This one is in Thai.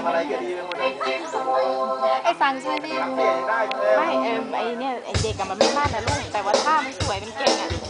ำอะไรก็ดีไปหมดไอ้สันใช่ไหมไม่เอ็มไอ้เนี่ยไอ้เด็กกับมันไม่พลาดนะลูกแต่ว่าท่ามันสวยเป็นเก่งอะ